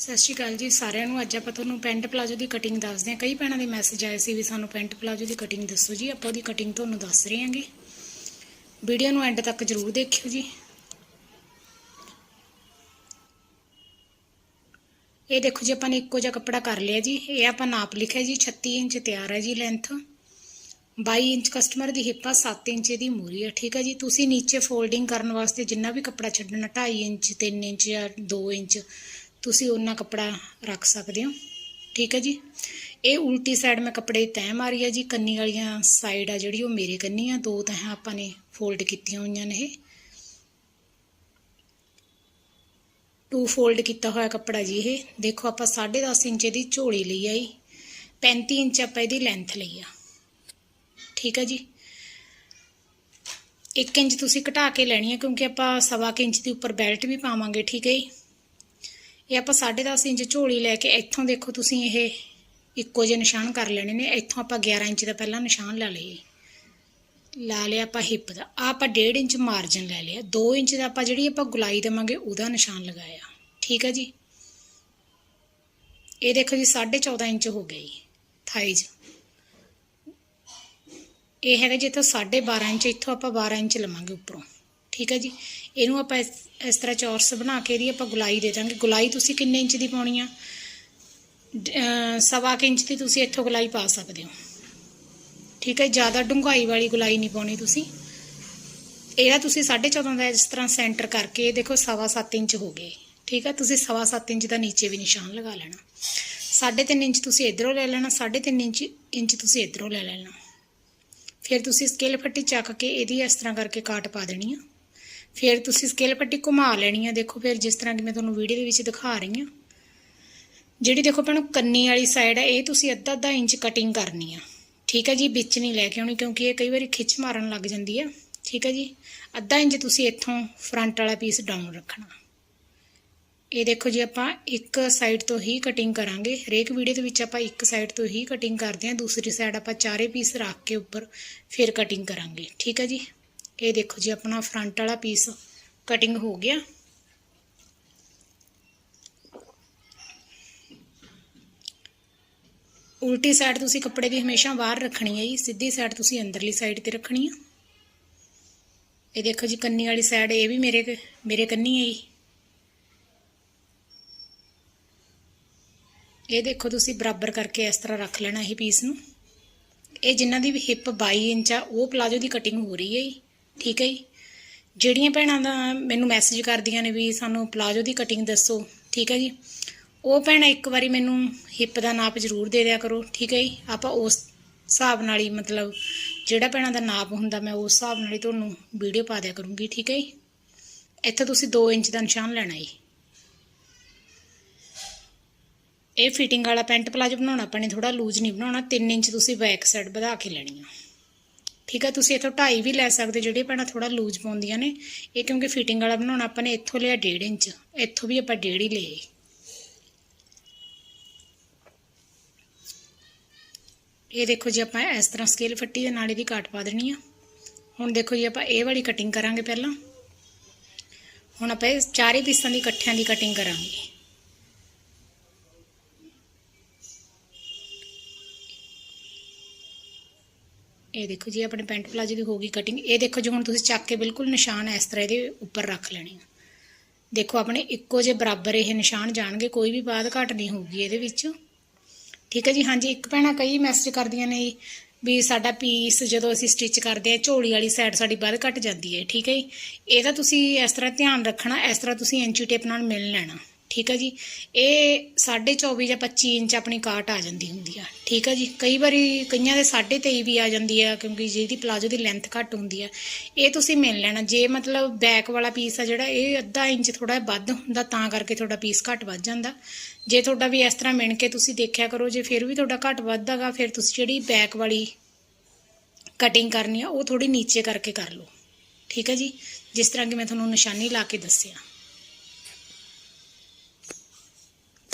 ਸਤਿ ਸ਼੍ਰੀ ਅਕਾਲ ਜੀ ਸਾਰਿਆਂ ਨੂੰ। ਅੱਜ ਆਪਾਂ ਤੁਹਾਨੂੰ ਪੈਂਟ ਪਲਾਜੋ ਦੀ ਕਟਿੰਗ ਦੱਸਦੇ ਹਾਂ। ਕਈ ਭੈਣਾਂ ਦੇ ਮੈਸੇਜ ਆਏ ਸੀ ਵੀ ਸਾਨੂੰ ਪੈਂਟ ਪਲਾਜੋ ਦੀ ਕਟਿੰਗ ਦੱਸੋ ਜੀ। ਆਪਾਂ ਉਹਦੀ ਕਟਿੰਗ ਤੁਹਾਨੂੰ ਦੱਸ ਰਹੇ ਹਾਂਗੇ। ਵੀਡੀਓ ਨੂੰ ਐਂਡ ਤੱਕ ਜਰੂਰ ਦੇਖਿਓ ਜੀ। ਇਹ ਦੇਖੋ ਜੀ, ਆਪਾਂ ਨੇ ਇੱਕੋ ਜਿਹਾ ਕੱਪੜਾ ਕਰ ਲਿਆ ਜੀ। ਇਹ ਆਪਾਂ ਨਾਪ ਲਿਖਿਆ ਜੀ 36 ਇੰਚ ਤਿਆਰ ਹੈ ਜੀ ਲੈਂਥ 22 ਇੰਚ ਕਸਟਮਰ ਦੀ ਹਿੱਪ ਆ 7 ਇੰਚ ਦੀ ਮੂਰੀ ਆ, ਠੀਕ ਹੈ ਜੀ। ਤੁਸੀਂ ਨੀਚੇ ਫੋਲਡਿੰਗ ਕਰਨ ਵਾਸਤੇ ਜਿੰਨਾ ਵੀ ਕੱਪੜਾ ਛੱਡਣਾ 2.5 ਇੰਚ 3 ਇੰਚ ਜਾਂ 2 ਇੰਚ ਤੁਸੀਂ ਉਹਨਾਂ ਕੱਪੜਾ ਰੱਖ ਸਕਦੇ ਹੋ। ਠੀਕ ਹੈ ਜੀ। ਇਹ ਉਲਟੀ ਸਾਈਡ ਮੈਂ ਕੱਪੜੇ ਤੈਅ ਮਾਰੀ ਆ ਜੀ। ਕੰਨੀ ਵਾਲੀਆਂ ਸਾਈਡ ਆ ਜਿਹੜੀ, ਉਹ ਮੇਰੇ ਕੰਨੀ ਆ। ਦੋ ਤੈਹਾਂ ਆਪਾਂ ਨੇ ਫੋਲਡ ਕੀਤੀਆਂ ਹੋਈਆਂ ਨੇ ਇਹ। ਟੂ ਫੋਲਡ ਕੀਤਾ ਹੋਇਆ ਕੱਪੜਾ ਜੀ ਇਹ। ਦੇਖੋ ਆਪਾਂ 10.5 ਇੰਚ ਦੀ ਝੋਲੀ ਲਈ ਆਈ 35 ਇੰਚ ਆਪਾਂ ਇਹਦੀ ਲੈਂਥ ਲਈ ਆ। ਠੀਕ ਹੈ ਜੀ। 1 ਇੰਚ ਤੁਸੀਂ ਘਟਾ ਕੇ ਲੈਣੀ ਹੈ ਕਿਉਂਕਿ ਆਪਾਂ ਸਵਾ ਕੁ ਇੰਚ ਦੇ ਉੱਪਰ ਬੈਲਟ ਵੀ ਪਾਵਾਂਗੇ। ਠੀਕ ਹੈ ਜੀ। ਇਹ ਆਪਾਂ 10.5 ਇੰਚ ਝੋਲੀ ਲੈ ਕੇ ਇੱਥੋਂ ਦੇਖੋ ਤੁਸੀਂ ਇਹ ਇੱਕੋ ਜਿਹੇ ਨਿਸ਼ਾਨ ਕਰ ਲੈਣੇ ਨੇ। ਇੱਥੋਂ ਆਪਾਂ 11 ਇੰਚ ਦਾ ਪਹਿਲਾਂ ਨਿਸ਼ਾਨ ਲਾ ਲਈਏ। ਲਾ ਲਿਆ ਆਪਾਂ ਹਿੱਪ ਦਾ। ਆਹ ਆਪਾਂ 1.5 ਇੰਚ ਮਾਰਜਨ ਲੈ ਲਿਆ। 2 ਇੰਚ ਦਾ ਆਪਾਂ ਜਿਹੜੀ ਆਪਾਂ ਗੁਲਾਈ ਦੇਵਾਂਗੇ ਉਹਦਾ ਨਿਸ਼ਾਨ ਲਗਾਇਆ। ਠੀਕ ਹੈ ਜੀ? ਇਹ ਦੇਖੋ ਜੀ 14.5 ਇੰਚ ਹੋ ਗਿਆ ਜੀ, ਥਾਈਜ਼। ਇਹ ਹੈਗਾ ਜੀ ਇੱਥੋਂ 12.5 ਇੰਚ, ਇੱਥੋਂ ਆਪਾਂ 12 ਇੰਚ ਲਵਾਂਗੇ ਉੱਪਰੋਂ। ਠੀਕ ਹੈ ਜੀ। ਇਹਨੂੰ ਆਪਾਂ ਇਸ ਇਸ ਤਰ੍ਹਾਂ ਚੌਰਸ ਬਣਾ ਕੇ ਇਹਦੀ ਆਪਾਂ ਗੁਲਾਈ ਦੇ ਦਾਂਗੇ। ਗੁਲਾਈ ਤੁਸੀਂ ਕਿੰਨੇ ਇੰਚ ਦੀ ਪਾਉਣੀ ਆ? ਡ- ਸਵਾ ਕੁ ਇੰਚ ਦੀ ਤੁਸੀਂ ਇੱਥੋਂ ਗੁਲਾਈ ਪਾ ਸਕਦੇ ਹੋ। ਠੀਕ ਹੈ, ਜ਼ਿਆਦਾ ਡੂੰਘਾਈ ਵਾਲੀ ਗੁਲਾਈ ਨਹੀਂ ਪਾਉਣੀ ਤੁਸੀਂ। ਇਹਦਾ ਤੁਸੀਂ 14.5 ਦਾ ਇਸ ਤਰ੍ਹਾਂ ਸੈਂਟਰ ਕਰਕੇ ਦੇਖੋ ਸਵਾ ਸੱਤ ਇੰਚ ਹੋ ਗਏ। ਠੀਕ ਹੈ, ਤੁਸੀਂ ਸਵਾ ਸੱਤ ਇੰਚ ਦਾ ਨੀਚੇ ਵੀ ਨਿਸ਼ਾਨ ਲਗਾ ਲੈਣਾ। 3.5 ਇੰਚ ਤੁਸੀਂ ਇਧਰੋਂ ਲੈ ਲੈਣਾ 3.5 ਇੰਚ ਇੰਚ ਤੁਸੀਂ ਇਧਰੋਂ ਲੈ ਲੈਣਾ। ਫਿਰ ਤੁਸੀਂ ਸਕੇਲ ਫੱਟੀ ਚੱਕ ਕੇ ਇਹਦੀ ਇਸ ਤਰ੍ਹਾਂ ਕਰਕੇ ਕਾਟ ਪਾ ਦੇਣੀ ਆ। ਫਿਰ ਤੁਸੀਂ ਸਕੇਲ ਪੱਟੀ ਘੁਮਾ ਲੈਣੀ ਆ। ਦੇਖੋ ਫਿਰ ਜਿਸ ਤਰ੍ਹਾਂ ਕਿ ਮੈਂ ਤੁਹਾਨੂੰ ਵੀਡੀਓ ਦੇ ਵਿੱਚ ਦਿਖਾ ਰਹੀ ਆ। ਜਿਹੜੀ ਦੇਖੋ ਭੈਣੋ ਕੰਨੀ ਵਾਲੀ ਸਾਈਡ ਆ, ਇਹ ਤੁਸੀਂ ਅੱਧਾ ਅੱਧਾ ਇੰਚ ਕਟਿੰਗ ਕਰਨੀ ਆ। ਠੀਕ ਹੈ ਜੀ, ਵਿੱਚ ਨਹੀਂ ਲੈ ਕੇ ਆਉਣੀ ਕਿਉਂਕਿ ਇਹ ਕਈ ਵਾਰੀ ਖਿੱਚ ਮਾਰਨ ਲੱਗ ਜਾਂਦੀ ਆ। ਠੀਕ ਹੈ ਜੀ, ਅੱਧਾ ਇੰਚ ਤੁਸੀਂ ਇੱਥੋਂ ਫਰੰਟ ਵਾਲਾ ਪੀਸ ਡਾਊਨ ਰੱਖਣਾ। ਇਹ ਦੇਖੋ ਜੀ, ਆਪਾਂ ਇੱਕ ਸਾਈਡ ਤੋਂ ਹੀ ਕਟਿੰਗ ਕਰਾਂਗੇ। ਹਰੇਕ ਵੀਡੀਓ ਦੇ ਵਿੱਚ ਆਪਾਂ ਇੱਕ ਸਾਈਡ ਤੋਂ ਹੀ ਕਟਿੰਗ ਕਰਦੇ ਹਾਂ ਦੂਸਰੀ ਸਾਈਡ ਆਪਾਂ ਚਾਰੇ ਪੀਸ ਰੱਖ ਕੇ ਉੱਪਰ ਫਿਰ ਕਟਿੰਗ ਕਰਾਂਗੇ। ਠੀਕ ਹੈ ਜੀ। ਇਹ ਦੇਖੋ ਜੀ, ਆਪਣਾ ਫਰੰਟ ਵਾਲਾ ਪੀਸ ਕਟਿੰਗ ਹੋ ਗਿਆ। ਉਲਟੀ ਸਾਈਡ ਤੁਸੀਂ ਕੱਪੜੇ ਦੀ ਹਮੇਸ਼ਾ ਬਾਹਰ ਰੱਖਣੀ ਹੈ ਜੀ, ਸਿੱਧੀ ਸਾਈਡ ਤੁਸੀਂ ਅੰਦਰਲੀ ਸਾਈਡ ਤੇ ਰੱਖਣੀ ਆ ਇਹ ਦੇਖੋ ਜੀ, ਕੰਨੀ ਵਾਲੀ ਸਾਈਡ ਇਹ ਵੀ ਮੇਰੇ ਮੇਰੇ ਕੰਨੀ ਹੈ ਜੀ। ਇਹ ਦੇਖੋ ਤੁਸੀਂ ਬਰਾਬਰ ਕਰਕੇ ਇਸ ਤਰ੍ਹਾਂ ਰੱਖ ਲੈਣਾ ਇਹ ਪੀਸ ਨੂੰ। ਇਹ ਜਿਨ੍ਹਾਂ ਦੀ ਵੀ ਹਿੱਪ 22 ਇੰਚ ਆ, ਉਹ ਪਲਾਜੋ ਦੀ ਕਟਿੰਗ ਹੋ ਰਹੀ ਹੈ ਜੀ। ਠੀਕ ਹੈ ਜੀ। ਜਿਹੜੀਆਂ ਭੈਣਾਂ ਦਾ ਮੈਨੂੰ ਮੈਸੇਜ ਕਰਦੀਆਂ ਨੇ ਵੀ ਸਾਨੂੰ ਪਲਾਜੋ ਦੀ ਕਟਿੰਗ ਦੱਸੋ, ਠੀਕ ਹੈ ਜੀ। ਉਹ ਭੈਣਾਂ ਇੱਕ ਵਾਰੀ ਮੈਨੂੰ ਹਿੱਪ ਦਾ ਨਾਪ ਜ਼ਰੂਰ ਦੇ ਦਿਆ ਕਰੋ, ਠੀਕ ਹੈ ਜੀ। ਆਪਾਂ ਉਸ ਹਿਸਾਬ ਨਾਲ ਹੀ ਮਤਲਬ ਜਿਹੜਾ ਭੈਣਾਂ ਦਾ ਨਾਪ ਹੁੰਦਾ ਮੈਂ ਉਸ ਹਿਸਾਬ ਨਾਲ ਹੀ ਤੁਹਾਨੂੰ ਵੀਡੀਓ ਪਾ ਦਿਆ ਕਰੂੰਗੀ, ਠੀਕ ਹੈ ਜੀ। ਇੱਥੇ ਤੁਸੀਂ 2 ਇੰਚ ਦਾ ਨਿਸ਼ਾਨ ਲੈਣਾ ਜੀ। ਇਹ ਫਿਟਿੰਗ ਵਾਲਾ ਪੈਂਟ ਪਲਾਜੋ ਬਣਾਉਣਾ, ਆਪਾਂ ਨੇ ਥੋੜਾ ਲੂਜ਼ ਨਹੀਂ ਬਣਾਉਣਾ 3 ਇੰਚ ਤੁਸੀਂ ਬੈਕ ਸਾਈਡ ਵਧਾ ਕੇ ਲੈਣੀ ਆ। ਠੀਕ ਹੈ ਤੁਸੀਂ ਇੱਥੋਂ 2.5 ਵੀ ਲੈ ਸਕਦੇ, ਜਿਹੜੇ ਭੈਣਾਂ ਥੋੜਾ ਲੂਜ਼ ਪਾਉਂਦੀਆਂ ਨੇ। ਇਹ ਕਿਉਂਕਿ ਫਿਟਿੰਗ ਵਾਲਾ ਬਣਾਉਣਾ ਆਪਾਂ ਨੇ, ਇੱਥੋਂ ਲਿਆ 1.5 ਇੰਚ। ਇੱਥੋਂ ਵੀ ਆਪਾਂ 1.5 ਹੀ ਲਏ। ਇਹ ਦੇਖੋ ਜੀ, ਆਪਾਂ ਇਸ ਤਰ੍ਹਾਂ ਸਕੇਲ ਫੱਟੀ ਦੇ ਨਾਲ ਇਹਦੀ ਕਾਟ ਪਾ ਦੇਣੀ ਆ। ਹੁਣ ਦੇਖੋ ਜੀ, ਆਪਾਂ ਇਹ ਵਾਲੀ ਕਟਿੰਗ ਕਰਾਂਗੇ ਪਹਿਲਾਂ। ਹੁਣ ਆਪਾਂ ਇਹ ਚਾਰੇ ਪੀਸਾਂ ਦੀ ਇਕੱਠਿਆਂ ਦੀ ਕਟਿੰਗ ਕਰਾਂਗੇ। ਇਹ ਦੇਖੋ ਜੀ, ਆਪਣੇ ਪੈਂਟ ਪਲਾਜੋ ਦੀ ਹੋ ਗਈ ਕਟਿੰਗ ਇਹ ਦੇਖੋ ਜੀ, ਹੁਣ ਤੁਸੀਂ ਚੱਕ ਕੇ ਬਿਲਕੁਲ ਨਿਸ਼ਾਨ ਇਸ ਤਰ੍ਹਾਂ ਇਹਦੇ ਉੱਪਰ ਰੱਖ ਲੈਣੇ ਆ। ਦੇਖੋ, ਆਪਣੇ ਇੱਕੋ ਜਿਹੇ ਬਰਾਬਰ ਇਹ ਨਿਸ਼ਾਨ ਜਾਣਗੇ, ਕੋਈ ਵੀ ਬਾਦ ਘਟ ਨਹੀਂ ਹੋਊਗੀ ਇਹਦੇ ਵਿੱਚ। ਠੀਕ ਹੈ ਜੀ, ਹਾਂਜੀ, ਇੱਕ ਭੈਣਾਂ ਕਈ ਮੈਸੇਜ ਕਰਦੀਆਂ ਨੇ ਜੀ ਵੀ ਸਾਡਾ ਪੀਸ ਜਦੋਂ ਅਸੀਂ ਸਟਿਚ ਕਰਦੇ ਆ, ਝੋਲੀ ਵਾਲੀ ਸਾਈਡ ਸਾਡੀ ਵੱਧ ਘਟ ਜਾਂਦੀ ਹੈ। ਠੀਕ ਹੈ ਜੀ ਇਹਦਾ ਤੁਸੀਂ ਇਸ ਤਰ੍ਹਾਂ ਧਿਆਨ ਰੱਖਣਾ, ਇਸ ਤਰ੍ਹਾਂ ਤੁਸੀਂ ਐਂਚੀ ਟੇਪ ਨਾਲ ਮਿਲ ਲੈਣਾ। ਠੀਕ ਹੈ ਜੀ? ਇਹ 24.5 ਜਾਂ 25 ਇੰਚ ਆਪਣੀ ਕਾਟ ਆ ਜਾਂਦੀ ਹੁੰਦੀ ਆ। ਠੀਕ ਹੈ ਜੀ? ਕਈ ਵਾਰੀ ਕਈਆਂ ਦੇ 23.5 ਵੀ ਆ ਜਾਂਦੀ ਆ, ਕਿਉਂਕਿ ਜਿਹਦੀ ਪਲਾਜੋ ਦੀ ਲੈਂਥ ਘੱਟ ਹੁੰਦੀ ਆ। ਇਹ ਤੁਸੀਂ ਮਿਲ ਲੈਣਾ। ਜੇ ਮਤਲਬ ਬੈਕ ਵਾਲਾ ਪੀਸ ਆ ਜਿਹੜਾ, ਇਹ ਅੱਧਾ ਇੰਚ ਥੋੜਾ ਵੱਧ ਹੁੰਦਾ, ਤਾਂ ਕਰਕੇ ਤੁਹਾਡਾ ਪੀਸ ਘੱਟ ਵੱਧ ਜਾਂਦਾ। ਜੇ ਤੁਹਾਡਾ ਵੀ ਇਸ ਤਰ੍ਹਾਂ ਮਿਣ ਕੇ ਤੁਸੀਂ ਦੇਖਿਆ ਕਰੋ, ਜੇ ਫਿਰ ਵੀ ਤੁਹਾਡਾ ਘੱਟ ਵੱਧਦਾਗਾ ਫਿਰ ਤੁਸੀਂ ਜਿਹੜੀ ਬੈਕ ਵਾਲੀ ਕਟਿੰਗ ਕਰਨੀ ਆ, ਉਹ ਥੋੜੀ ਨੀਚੇ ਕਰਕੇ ਕਰ ਲਓ। ਠੀਕ ਹੈ ਜੀ? ਜਿਸ ਤਰ੍ਹਾਂ ਕਿ ਮੈਂ ਤੁਹਾਨੂੰ ਨਿਸ਼ਾਨੀ ਲਾ ਕੇ ਦੱਸਿਆ।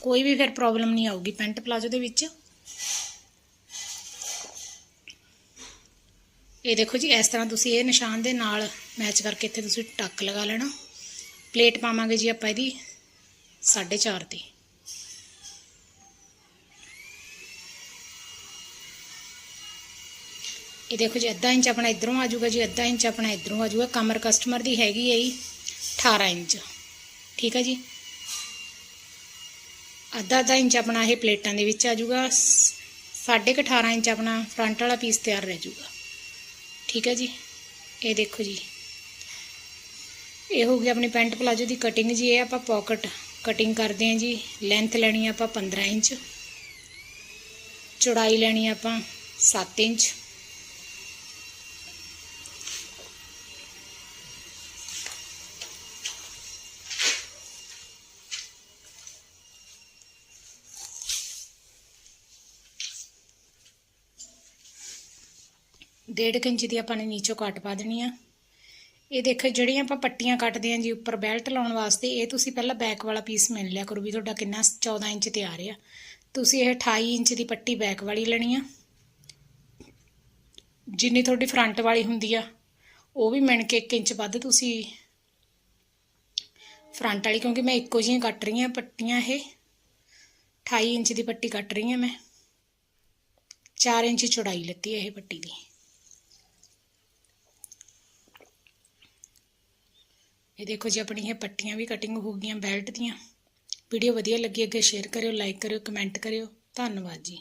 ਕੋਈ ਵੀ ਫਿਰ ਪ੍ਰੋਬਲਮ ਨਹੀਂ ਆਊਗੀ, ਪੈਂਟ ਪਲਾਜ਼ੋ ਦੇ ਵਿੱਚ। ਇਹ ਦੇਖੋ ਜੀ, ਇਸ ਤਰ੍ਹਾਂ ਤੁਸੀਂ ਇਹ ਨਿਸ਼ਾਨ ਦੇ ਨਾਲ ਮੈਚ ਕਰਕੇ ਇੱਥੇ ਤੁਸੀਂ ਟੱਕ ਲਗਾ ਲੈਣਾ। ਪਲੇਟ ਪਾਵਾਂਗੇ ਜੀ ਆਪਾਂ ਇਹਦੀ 4.5 ਦੀ। ਇਹ ਦੇਖੋ ਜੀ, ਅੱਧਾ ਇੰਚ ਆਪਣਾ ਇਧਰੋਂ ਆ ਜਾਊਗਾ ਜੀ, ਅੱਧਾ ਇੰਚ ਆਪਣਾ ਇਧਰੋਂ ਆ ਜਾਊਗਾ। ਕਮਰ ਕਸਟਮਰ ਦੀ ਹੈਗੀ ਹੈ ਜੀ 18 ਇੰਚ। ਠੀਕ ਹੈ ਜੀ? ਅੱਧਾ ਅੱਧਾ ਇੰਚ ਆਪਣਾ ਇਹ ਪਲੇਟਾਂ ਦੇ ਵਿੱਚ ਆ ਜਾਊਗਾ ਸ- ਸਾਢੇ ਕੁ 18 ਇੰਚ ਆਪਣਾ ਫਰੰਟ ਵਾਲਾ ਪੀਸ ਤਿਆਰ ਰਹਿ ਜਾਊਗਾ। ਠੀਕ ਹੈ ਜੀ? ਇਹ ਦੇਖੋ ਜੀ। ਇਹ ਹੋ ਗਈ ਆਪਣੀ ਪੈਂਟ ਪਲਾਜੋ ਦੀ ਕਟਿੰਗ ਜੀ, ਇਹ ਆਪਾਂ ਪਾਕਟ ਕਟਿੰਗ ਕਰਦੇ ਹਾਂ ਜੀ। ਲੈਂਥ ਲੈਣੀ ਆਪਾਂ 15 ਇੰਚ। ਚੌੜਾਈ ਲੈਣੀ ਆਪਾਂ 7 ਇੰਚ। ਡੇਢ ਕੁ ਇੰਚ ਦੀ ਆਪਾਂ ਨੇ ਨੀਚੋਂ ਕੱਟ ਪਾ ਦੇਣੀ ਆ। ਇਹ ਦੇਖੋ ਜਿਹੜੀਆਂ ਆਪਾਂ ਪੱਟੀਆਂ ਕੱਟਦੇ ਆਂ ਜੀ ਉੱਪਰ ਬੈਲਟ ਲਾਉਣ ਵਾਸਤੇ, ਇਹ ਤੁਸੀਂ ਪਹਿਲਾਂ ਬੈਕ ਵਾਲਾ ਪੀਸ ਮਿਲ ਲਿਆ ਕਰੋ ਵੀ ਤੁਹਾਡਾ ਕਿੰਨਾ 14 ਇੰਚ ਤੇ ਆ। ਰਿਹਾ ਤੁਸੀਂ ਇਹ 28 ਇੰਚ ਦੀ ਪੱਟੀ ਬੈਕ ਵਾਲੀ ਲੈਣੀ ਆ। ਜਿੰਨੀ ਤੁਹਾਡੀ ਫਰੰਟ ਵਾਲੀ ਹੁੰਦੀ ਆ, ਉਹ ਵੀ ਮਿਣ ਕੇ 1 ਇੰਚ ਵੱਧ ਤੁਸੀਂ ਫਰੰਟ ਵਾਲੀ, ਕਿਉਂਕਿ ਮੈਂ ਇੱਕੋ ਜਿਹੀਆਂ ਕੱਟ ਰਹੀ ਹਾਂ ਪੱਟੀਆਂ ਇਹ। 28 ਇੰਚ ਦੀ ਪੱਟੀ ਕੱਟ ਰਹੀ ਹਾਂ ਮੈਂ। 4 ਇੰਚ ਚੌੜਾਈ ਲੱਤੀ ਇਹ ਪੱਟੀ ਦੀ। ਇਹ ਦੇਖੋ ਜੀ ਆਪਣੀ ਇਹ ਪੱਟੀਆਂ ਵੀ ਕਟਿੰਗ ਹੋ ਗਈਆਂ ਬੈਲਟ ਦੀਆਂ। ਵੀਡੀਓ ਵਧੀਆ ਲੱਗੀ, ਅੱਗੇ ਸ਼ੇਅਰ ਕਰਿਓ ਲਾਈਕ ਕਰਿਓ ਕਮੈਂਟ ਕਰਿਓ। ਧੰਨਵਾਦ ਜੀ।